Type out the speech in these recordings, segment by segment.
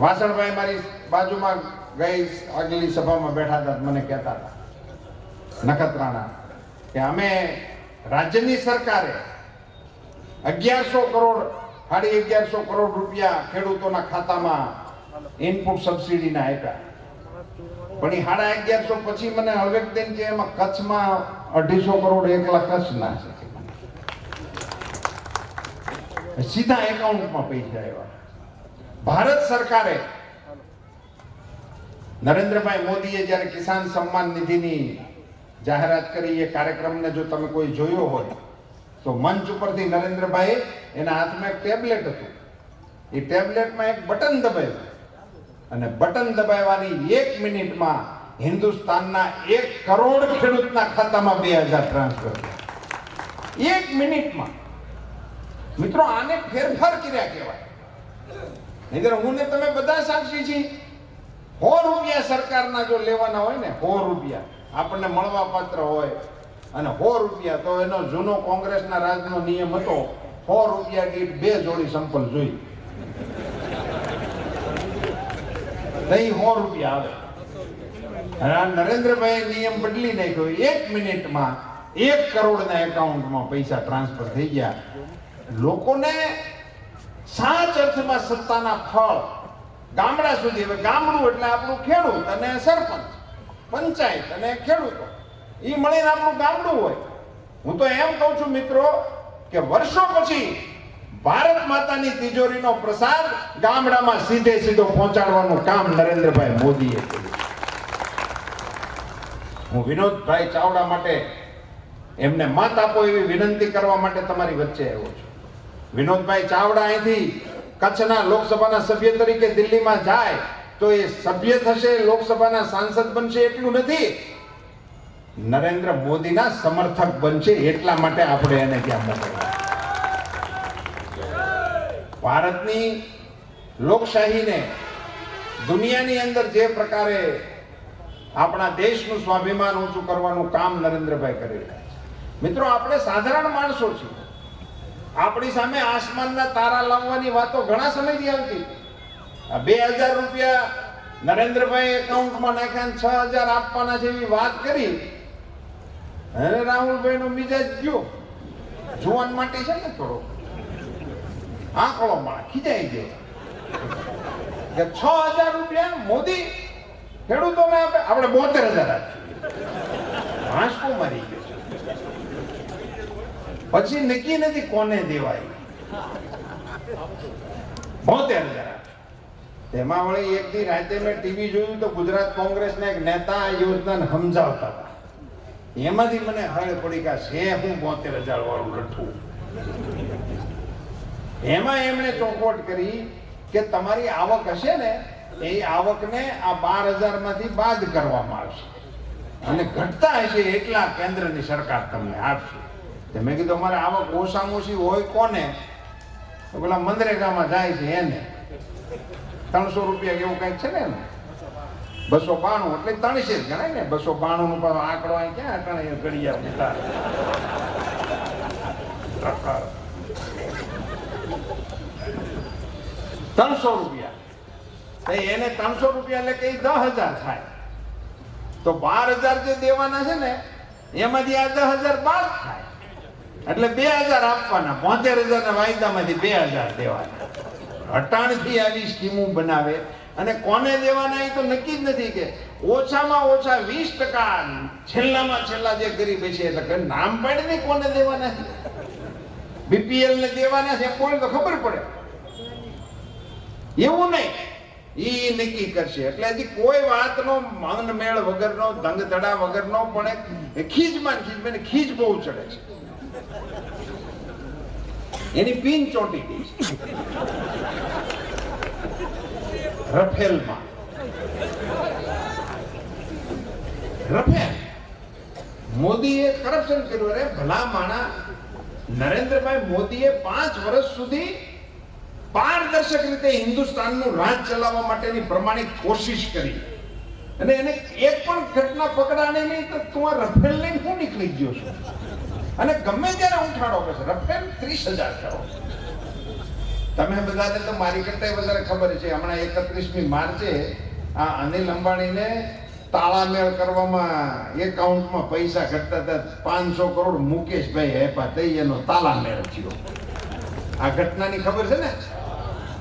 વાસણભાઈ મારી બાજુમાં ગઈ આગલી સભામાં બેઠા હતા, મને કહેતા હતા, નખત્રાણા, કે અમે રાજ્યની સરકારે અગિયારસો કરોડ, સાડી અગિયારસો કરોડ રૂપિયા ખેડૂતોના ખાતામાં ઇનપુટ સબસિડીના આપ્યા. પણ એ સાડા અગિયારસો પછી મને હળવેક દઈને કે એમાં કચ્છમાં અઢીસો કરોડ એકલા કચ્છના છે. સીધા એકાઉન્ટમાં પૈસા આવ્યા. ભારત સરકારે નરેન્દ્રભાઈ મોદીએ જ્યારે કિસાન સન્માન નિધિની જાહેરાત કરી, એ કાર્યક્રમને જો તમે કોઈ જોયો હોય, તો મંચ ઉપરથી નરેન્દ્રભાઈ એના હાથમાં એક ટેબ્લેટ હતું. એ ટેબ્લેટમાં એક બટન દબાવ્યું. અને બટન દબાવવાની એક મિનિટમાં હિન્દુસ્તાનના એક કરોડ ખેડૂતના ખાતામાં બે હજાર ટ્રાન્સફર એક મિનિટમાં. મિત્રો, આને ફેરફાર કર્યા કહેવાય. નહીતર હું ને તમે બધા સાક્ષી છીએ. સો રૂપિયા સરકારના જો લેવાના હોય ને, સો રૂપિયા આપણને મળવા પાત્ર હોય. અને સો રૂપિયા તો એનો જૂનો કોંગ્રેસના રાજનો નિયમ હતો, સો રૂપિયા દીઠ બે જોડી સંપલ જોઈ. નહીં સો રૂપિયા આવે. અને નરેન્દ્રભાઈ નિયમ બદલી નાખ્યો. એક મિનિટમાં એક કરોડના એકાઉન્ટમાં પૈસા ટ્રાન્સફર થઈ ગયા. લોકોને સાચ અર્થમાં સત્તાના ફળ ગામડા સુધી. હવે ગામડું એટલે આપણું ખેડૂત અને સરપંચ, પંચાયત અને ખેડૂતો. એ મળીને આપણું ગામડું હોય. હું તો એમ કહું છું મિત્રો કે વર્ષો પછી ભારત માતાની તિજોરીનો પ્રસાદ ગામડામાં સીધે સીધો પહોંચાડવાનું કામ નરેન્દ્રભાઈ મોદીએ કર્યું. હું વિનોદભાઈ ચાવડા માટે એમને મત આપો એવી વિનંતી કરવા માટે તમારી વચ્ચે આવ્યો છું. વિનોદભાઈ ચાવડા અહીંથી કચ્છના લોકસભાના સભ્ય તરીકે દિલ્હીમાં જાય તો એ સભ્ય થશે, લોકસભાના સાંસદ બનશે એટલું નથી. નરેન્દ્ર મોદીના સમર્થક બનશે એટલા માટે આપણે એને ત્યાં મોકલવા ભારતની લોકશાહીને દુનિયાની અંદર જે પ્રકારે આપણા દેશનું સ્વાભિમાન ઊંચું કરવાનું કામ નરેન્દ્રભાઈ કરી રહ્યા છે. મિત્રો, આપણે સાધારણ માણસો છીએ. આપણી સામે આસમાનના તારા લાવવાની વાતો ઘણા સમયથી આવતી. બે હજાર રૂપિયા નરેન્દ્રભાઈ એકાઉન્ટમાં નાખ્યા છ હજાર આપવાના જેવી વાત કરી. અરે રાહુલભાઈ નો મિજાજ ગયો. જુવાન માટે છે ને થોડો. આંકડો માં ખીજાઈ ગયો. કે છ હજાર રૂપિયા મોદી, ખેડૂતોને આપે. આપણે બોતેર હજાર આપીએ. હાંસકો મરી ગયો. પછી નક્કી નથી કોને દેવાય. બોતેર હજાર તેમાં વળી એક દી રાતે મેં ટીવી જોયું તો ગુજરાત કોંગ્રેસના એક નેતા આ યોજનાને સમજાવતા હતા. એમાંથી મને હળ પડી કે છે હું બોતેર હજાર વાળું લઠ્ઠું. એમાં એમણે ચોખવટ કરી કે તમારી આવક હશે ને, એ આવકને આ બાર હજારમાંથી બાદ કરવામાં આવશે. અને ઘટતા હશે એટલા કેન્દ્રની સરકાર તમને આપશે. મેં કીધું, અમારે આવક ઓછામાં ઓછી હોય કોને? તો પેલા મંદરેગામાં જાય છે એને. ત્રણસો રૂપિયા એવું કંઈક છે ને એનું બસો બાણું, એટલે ત્રણસે જ ગણાય ને. બસો બાણું નું આંકડો અહીં ક્યાં ઘડિયા ઉતાર ત્રણસો રૂપિયા. એને ત્રણસો રૂપિયા એટલે કે દસ હજાર થાય. તો બાર હજાર જે દેવાના છે ને, એમાંથી આ દસ હજાર બાદ થાય. એટલે બે હજાર આપવાના. પોતેર હજાર ના વાયદામાંથી બે હજાર દેવાના. અટાણથી આવી સ્કીમો બનાવે. અને કોને દેવાના એ તો નક્કી જ નથી કે ઓછામાં ઓછા વીસ ટકા છેલ્લામાં છેલ્લા જે ગરીબ છે એટલે નામ પાડે ને કોને દેવાના? છે બીપીએલ ને દેવાના છે કોઈ તો ખબર પડે? એવું નહીં. ઈ નક્કી કરશે. એટલે હજી કોઈ વાતનો મન મેળ વગરનો દંગ ધડા વગરનો પણ ખીજમાં ખીજમાં ખીજ બહુ ચડે છે. એની પિન ચોંટી ગઈ રફેલમાં. રફેલ. મોદીએ કરપ્શન કર્યું. અરે ભલા માણા, નરેન્દ્રભાઈ મોદીએ પાંચ વર્ષ સુધી પારદર્શક રીતે હિન્દુસ્તાનનું રાજ ચલાવવા માટેની પ્રમાણિક કોશિશ કરી. અને એને એક પણ ઘટના પકડાને નહીં, તો તું આ રફેલ લઈને હું નીકળી ગયો છું? અને ગમે ત્યારે ઉઠાડો ઠાડો છે રફેલ ત્રીસ હજાર તમે બધાને તો મારી કરતા વધારે ખબર છે, હમણાં એકત્રીસમી માર્ચે આ અનિલ અંબાણીને તાળામેળ કરવામાં એકાઉન્ટમાં પૈસા ઘટતા હતા, પાંચસો કરોડ મુકેશભાઈ હેપા થઈ એનો તાળામેળ થયો. આ ઘટનાની ખબર છે ને?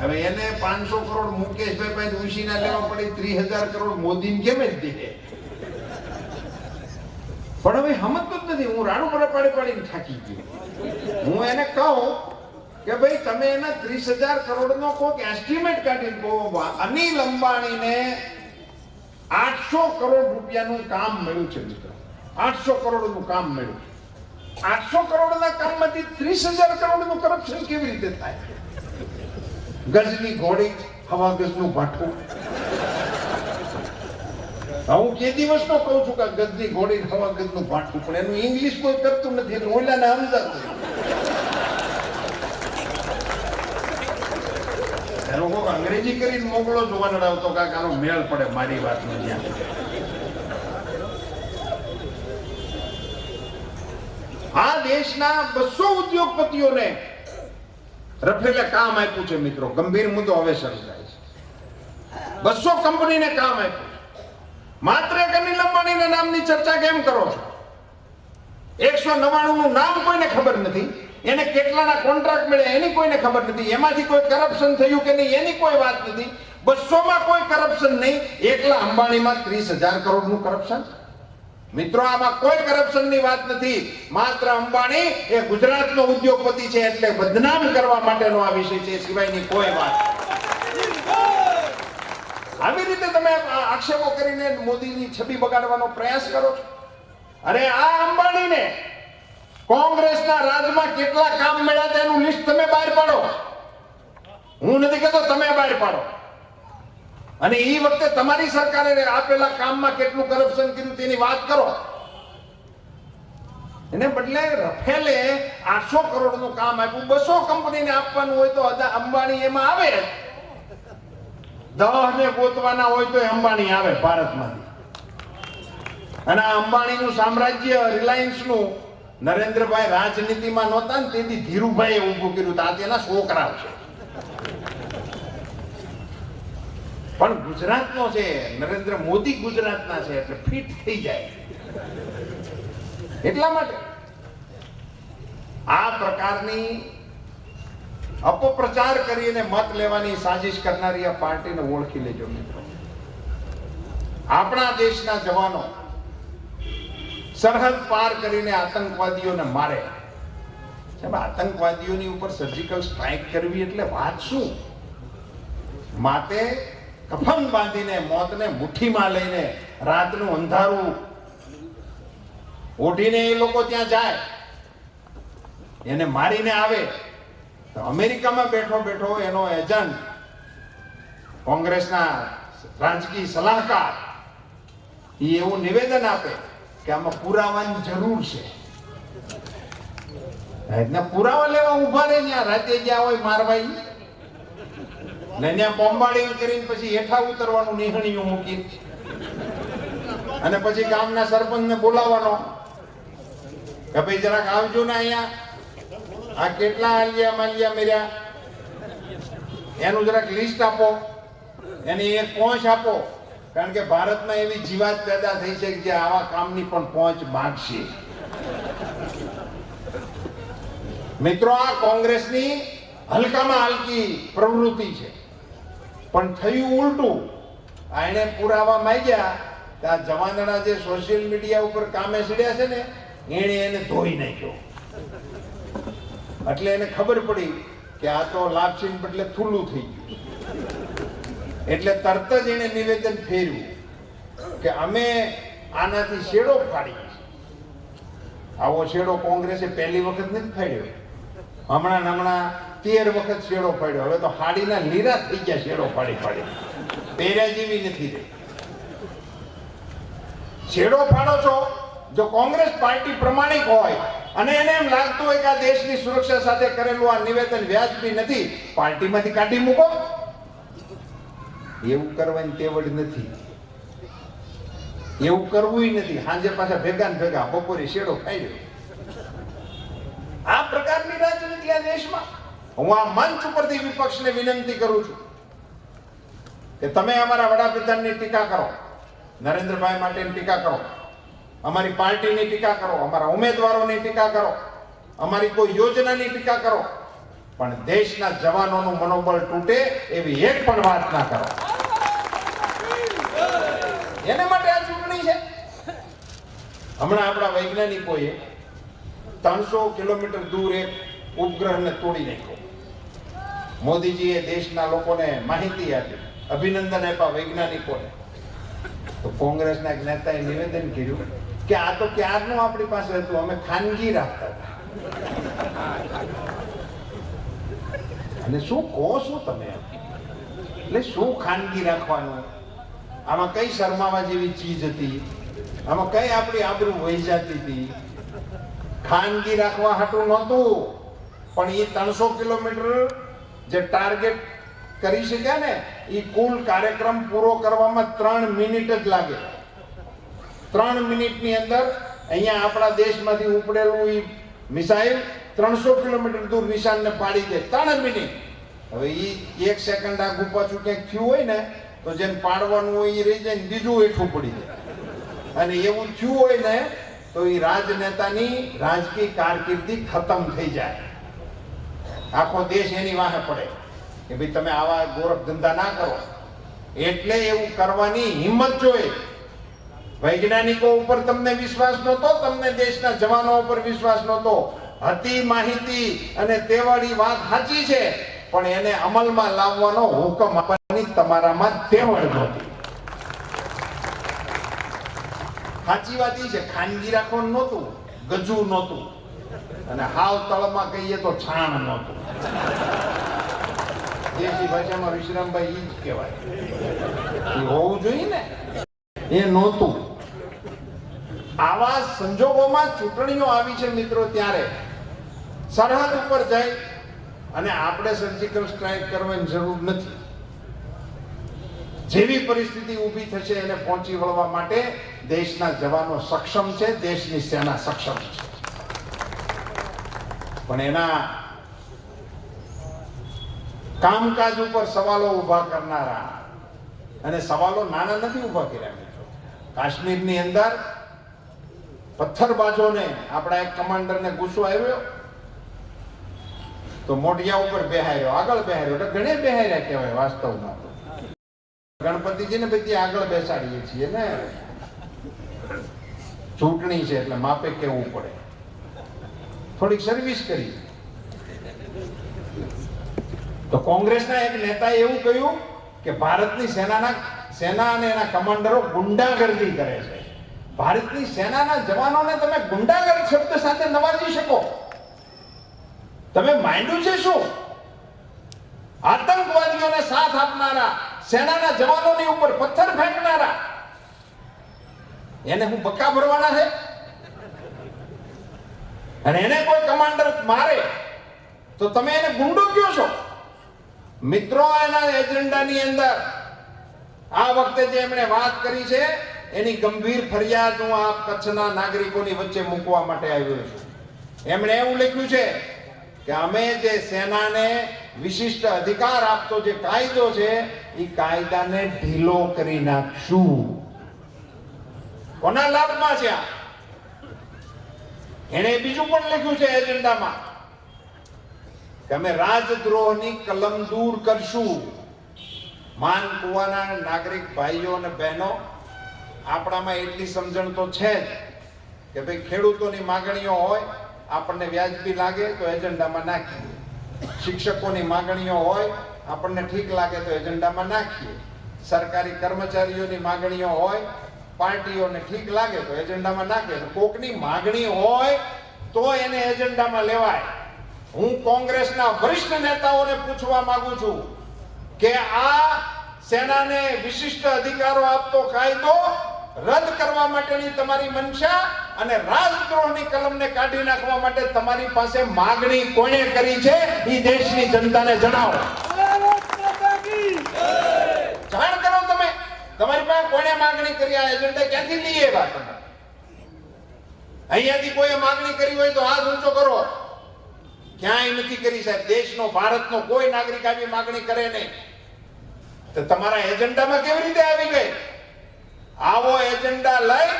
હવે એને પાંચસો કરોડ મુકેશભાઈ પાસે ઉછીના લેવા પડી, ત્રીસ હજાર કરોડ મોદીને કેમ જ દીધે? પણ હવે સમજતો જ નથી. હું રાણુ મને પાડી પાડીને થાકી ગયો. હું એને કહું કે ભાઈ, તમે એના ત્રીસ હજાર કરોડનો કોઈક એસ્ટિમેટ કાઢીને કહો, અનિલ અંબાણીને આઠસો કરોડ રૂપિયાનું કામ મળ્યું છે મિત્રો. આઠસો કરોડનું કામ મળ્યું છે. આઠસો કરોડના કામમાંથી ત્રીસ હજાર કરોડનું કરપ્શન કેવી રીતે થાય? ગજની ઘોડી, હવા ગજનું ભાઠું હા, કે દિવસનો કહું છું કે ગદની ઘોડી ને હવા ગજનું ભાઠું પણ એનું ઇંગ્લિશ કોઈ કરતું નથી એટલે ઓલાને સમજાતું એ લોકો અંગ્રેજી કરીને મોકલો જોવા નડાવતો કાંક આનો મેળ પડે મારી વાતનો જ્યાં. આ દેશના બસો ઉદ્યોગપતિઓને રફેલે કામ આપ્યું છે મિત્રો. ગંભીર મુદ્દો હવે સર્જાય છે. બસો કંપનીને કામ આપ્યું. માત્ર એક અનિલ અંબાણીના નામની ચર્ચા કેમ કરો છો? એકસો નવ્વાણું નું નામ કોઈને ખબર નથી? એને કેટલાના કોન્ટ્રાક્ટ મળ્યા એની કોઈને ખબર નથી? એમાંથી કોઈ કરપ્શન થયું કે નહીં એની કોઈ વાત નથી? બસોમાં કોઈ કરપ્શન નહીં? એકલા અંબાણીમાં ત્રીસ હજાર કરોડનું કરપ્શન મિત્રો, આમાં કોઈ કરપ્શનની વાત નથી. માત્ર અંબાણી એ ગુજરાતનો ઉદ્યોગપતિ છે એટલે બદનામ કરવા માટેનો આ વિષય છે. સિવાયની કોઈ વાત આવી રીતે તમે આક્ષેપો કરીને મોદીની છબી બગાડવાનો પ્રયાસ કરો છો? અને આ અંબાણીને કોંગ્રેસના રાજમાં કેટલા કામ મળ્યા તેનું લિસ્ટ તમે બહાર પાડો. હું નથી કહેતો તમે બહાર પાડો. અને એ વખતે તમારી સરકારે આપેલા કામમાં કેટલું કરપ્શન કર્યું તેની વાત કરો. એને બદલે રફેલે આઠસો કરોડનું કામ આપ્યું. બસો કંપનીને આપવાનું હોય તો અંબાણી એમાં આવે. દહને ગોતવાના હોય તો અંબાણી આવે ભારતમાંથી. અને આ અંબાણીનું સામ્રાજ્ય, રિલાયન્સનું નરેન્દ્રભાઈ રાજનીતિમાં નહોતા ને તેથી ધીરુભાઈએ ઊભું કર્યું આ તેના છોકરા છે. પણ ગુજરાતનો છે, નરેન્દ્ર મોદી ગુજરાતના છે, એટલે ફિટ થઈ જાય. એટલા માટે આ પ્રકારની અપપ્રચાર કરીને મત લેવાની સાજિશ કરનારી આ પાર્ટીને ઓળખી લેજો મિત્રો. આપણા દેશના જવાનો સરહદ પાર કરીને આતંકવાદીઓને મારે. આતંકવાદીઓની ઉપર સર્જિકલ સ્ટ્રાઇક કરવી એટલે વાત શું? માટે કફન બાંધીને, મોતને મુઠ્ઠીમાં લઈને રાતનું અંધારું ઓઢીને એ લોકો ત્યાં જાય. એને મારીને આવે. અમેરિકામાં બેઠો બેઠો એનો એજન્ટ કોંગ્રેસના રાજકીય સલાહકાર એ એવું નિવેદન આપે કે આમાં પુરાવાની જરૂર છે. એટલે પુરાવા લેવા ઊભા રહે ત્યાં રાતે ગયા હોય મારવાઈ. ને ત્યાં બોમ્બાડી કરીને પછી હેઠા ઉતરવાનું નિહણીયું મૂકી અને પછી ગામના સરપંચને બોલાવવાનો કે ભાઈ જરાક આવજો ને અહીંયા. આ કેટલા આલિયા માલિયા મેર્યા? એનું જરાક લિસ્ટ આપો. એની એક પહોંચ આપો. કારણ કે ભારતમાં એવી જીવાત પેદા થઈ છે કે જે આવા કામની પણ પહોંચ માંગશે. મિત્રો, આ કોંગ્રેસની હલકામાં હલકી પ્રવૃત્તિ છે. પણ થયું ઉલટું. આ એને પુરાવા માંગ્યા કે આ જવાનડા જે સોશિયલ મીડિયા ઉપર કામે ચડ્યા છે ને, એણે એને ધોઈ નાખ્યો. એટલે એને ખબર પડી કે આ તો લાપસીન બદલે થૂલું થઈ ગયું. એટલે તરત જ એને નિવેદન ફેર્યું કે અમે આનાથી શેડો ફાડીએ આવો શેડો કોંગ્રેસે પહેલી વખત નથી ફાડ્યો. હમણાં હમણાં તેર વખત શેડો ફાડ્યો. હવે તો હાડીના લીરા થઈ ગયા શેડો ફાડી ફાડી. પહેર્યા જેવી નથી રહી. શેડો ફાડો છો? જો કોંગ્રેસ પાર્ટી પ્રમાણિક હોય અને એને એમ લાગતું હોય કે આ દેશની સુરક્ષા સાથે કરેલું આ નિવેદન વ્યાજબી નથી, પાર્ટીમાંથી કાઢી મૂકો. એવું કરવાની તેવડ નથી. એવું કરવું નથી. સાંજે પાછા ભેગા ને ભેગા, બપોરે શેડો ખાઈ લો આ પ્રકારની રાજનીતિ આ દેશમાં. હું આ મંચ ઉપરથી વિપક્ષને વિનંતી કરું છું કે તમે અમારા વડાપ્રધાનની ટીકા કરો. નરેન્દ્રભાઈ માટેની ટીકા કરો. અમારી પાર્ટીની ટીકા કરો, અમારા ઉમેદવારોની ટીકા કરો, અમારી કોઈ યોજનાની ટીકા કરો. પણ દેશના જવાનોનું મનોબળ તૂટે એવી એક પણ વાત ના કરો. એને માટે આ ચૂંટણી છે. હમણાં આપણા વૈજ્ઞાનિકોએ ત્રણસો કિલોમીટર દૂર એક ઉપગ્રહને તોડી નાખ્યો. મોદીજીએ દેશના લોકોને માહિતી આપી, અભિનંદન આપ્યા વૈજ્ઞાનિકોને. તો કોંગ્રેસના એક નેતાએ નિવેદન કર્યું કે આ તો ક્યારનું આપણી પાસે હતું? અમે ખાનગી રાખતા હતા. અને શું કહો છો તમે? એટલે શું ખાનગી રાખવાનું? આમાં કઈ શરમાવા જેવી ચીજ હતી? આમાં કઈ આપણી આબરૂ વહી જતી હતી? ખાનગી રાખવા હાટું નહોતું. પણ એ ત્રણસો કિલોમીટર જે ટાર્ગેટ કરી શક્યા ને એ કુલ કાર્યક્રમ પૂરો કરવામાં ત્રણ મિનિટ જ લાગે. ત્રણ મિનિટની અંદર અહીંયા આપણા દેશમાંથી ઉપડેલું એ મિસાઇલ ત્રણસો કિલોમીટર દૂર નિશાનને પાડી દે. ત્રણ મિનિટ. હવે એ એક સેકન્ડ આગું પાછું ક્યાંક થયું હોય ને, તો જેને પાડવાનું હોય એ રહી જાય ને બીજું હેઠું પડી જાય. અને એવું થયું હોય ને, તો એ રાજનેતાની રાજકીય કારકિર્દી ખતમ થઈ જાય. આખો દેશ એની વાહે પડે કે ભાઈ તમે આવા ગોરખ ધંધા ના કરો. એટલે એવું કરવાની હિંમત જોઈએ. વૈજ્ઞાનિકો ઉપર તમને વિશ્વાસ નહોતો, તમને દેશના જવાનો ઉપર વિશ્વાસ નહોતો. હતી માહિતી અને તેવાળી વાત સાચી છે, પણ એને અમલમાં લાવવાનો હુકમ આપવાની તમારામાં તેવડ નહોતી. સાચી વાત એ છે, ખાનગી રાખવાનું નહોતું, ગજુ નહોતું. અને હાવ તળમાં કહીએ તો છાણ નહોતું. દેશી ભાષામાં વિશ્રામભાઈ ઈ જ કહેવાય. હોવું જોઈએ ને. એ નહોતું. આવા સંજોગોમાં ચૂંટણીઓ આવી છે મિત્રો ત્યારે. સરહદ ઉપર જાય અને આપણે સર્જિકલ સ્ટ્રાઇક કરવાની જરૂર નથી. જેવી પરિસ્થિતિ ઊભી થશે એને પહોંચી વળવા માટે દેશના જવાનો સક્ષમ છે, દેશની સેના સક્ષમ છે. પણ એના કામકાજ ઉપર સવાલો ઊભા કરનારા અને સવાલો નાના નથી ઊભા કર્યા કાશ્મીરની અંદર પથ્થરબાજોને આપણા એક કમાન્ડરને ગુસ્સો આવ્યો તો મોઢિયા ઉપર બેહાર્યો, આગળ બેહાર્યો, એટલે ઘણે બેહાર્યા કહેવાય વાસ્તવમાં તો. ગણપતિજીને બધી આગળ બેસાડીએ છીએ ને. ચૂંટણી છે એટલે માપે કેવું પડે. થોડીક સર્વિસ કરી. તો કોંગ્રેસના એક નેતાએ એવું કહ્યું કે ભારતની સેનાના સેના અને એના કમાન્ડરો ગુંડાગર્દી કરે છે. ભારતની સેનાના જવાનોને તમે ગુંડાગર શબ્દ સાથે નવાજી શકો. તમે માંડ્યું છે શું? આતંકવાદીઓને સાથ આપનારા, સેનાના જવાનોની ઉપર પથ્થર ફેંકનારા. એને હું બક્કા ભરવાના છે? અને એને કોઈ કમાન્ડર મારે, તો તમે એને ગુંડો કયો છો? મિત્રો, એના એજન્ડાની અંદર આ વખતે જે એમણે વાત કરી છે, એની ગંભીર ફરિયાદ હું આ કચ્છના નાગરિકોની વચ્ચે મૂકવા માટે આવ્યો છું. એમણે એવું લખ્યું છે કે અમે જે સેનાને વિશિષ્ટ અધિકાર આપતો જે કાયદો છે, એ કાયદાને ઢીલો કરી નાખશું. કોના લાભમાં છે આ? એણે બીજું પણ લખ્યું છે એજન્ડામાં કે અમે રાજદ્રોહની કલમ દૂર કરશું. માન કુવાના નાગરિક ભાઈઓ અને બહેનો, આપણામાં એટલી સમજણ તો છે જ કે ભાઈ ખેડૂતોની માગણીઓ હોય, આપણને વ્યાજબી લાગે તો એજન્ડામાં નાખીએ. શિક્ષકોની માગણીઓ હોય, આપણને ઠીક લાગે તો એજન્ડામાં નાખીએ. સરકારી કર્મચારીઓની માગણીઓ હોય, પાર્ટીઓને ઠીક લાગે તો એજન્ડામાં નાખે કોકની માગણી હોય, તો એને એજન્ડામાં લેવાય. હું કોંગ્રેસના વરિષ્ઠ નેતાઓને પૂછવા માંગુ છું કે આ સેનાને વિશિષ્ટ અધિકારો આપતો કાયદો રદ કરવા માટેની તમારી મનસા અને રાજદ્રોહની કલમને કાઢી નાખવા માટે તમારી પાસે માગણી કોણે કરી છે? એ દેશની જનતાને જણાવો. જાણ કરો તમે. તમારી પાસે કોણે માગણી કરી? આ એજન્ડા ક્યાંથી લઈએ એવા તમે અહીંયાથી કોઈ માગણી કરી હોય તો હાથ ઊંચો કરો. ક્યાંય નથી કરી સાહેબ. દેશનો, ભારતનો કોઈ નાગરિક આવી માગણી કરે નહીં. તો તમારા એજન્ડામાં કેવી રીતે આવી ગઈ? આવો એજન્ડા લઈ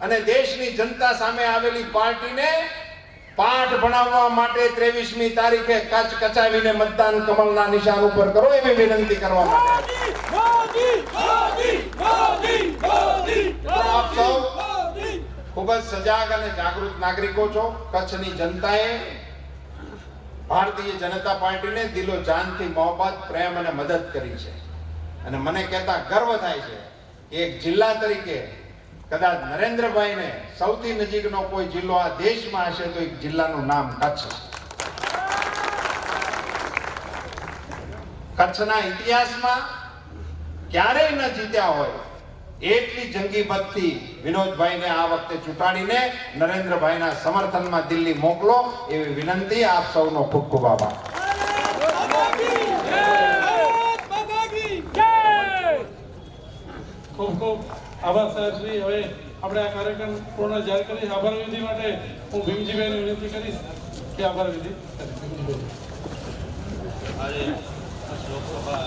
અને દેશની જનતા સામે આવેલી પાર્ટીને પાઠ ભણાવવા માટે ત્રેવીસમી તારીખે કચ કચાવીને મતદાન કમલના નિશાન ઉપર કરો એવી વિનંતી કરવા માટે. ખૂબ જ સજાગ અને જાગૃત નાગરિકો છો. કચ્છની જનતાએ ભારતીય જનતા પાર્ટીને દિલો જાનથી મોહબત પ્રેમ અને મદદ કરી છે. અને મને કહેતા ગર્વ થાય છે એક જિલ્લા તરીકે કદાચ નરેન્દ્રભાઈને સૌથી નજીકનો કોઈ જિલ્લો આ દેશમાં હશે તો એક જિલ્લાનું નામ કચ્છ કચ્છના ઇતિહાસમાં ક્યારેય ન જીત્યા હોય એટલી જંગીબતથી વિનોદભાઈને આ વખતે ચૂંટાડીને નરેન્દ્રભાઈના સમર્થનમાં દિલ્હી મોકલો એવી વિનંતી. આપ સૌનો ખૂબ ખૂબ આભાર. ખૂબ ખૂબ આભાર સાહેબ શ્રી હવે આપણે આ કાર્યક્રમ પૂર્ણ જાહેર કરીશ આભાર વિધિ માટે હું ભીમજીભાઈને વિનંતી કરીશ કે આભાર વિધિ. ભીમજીભાઈ. આજે લોકસભા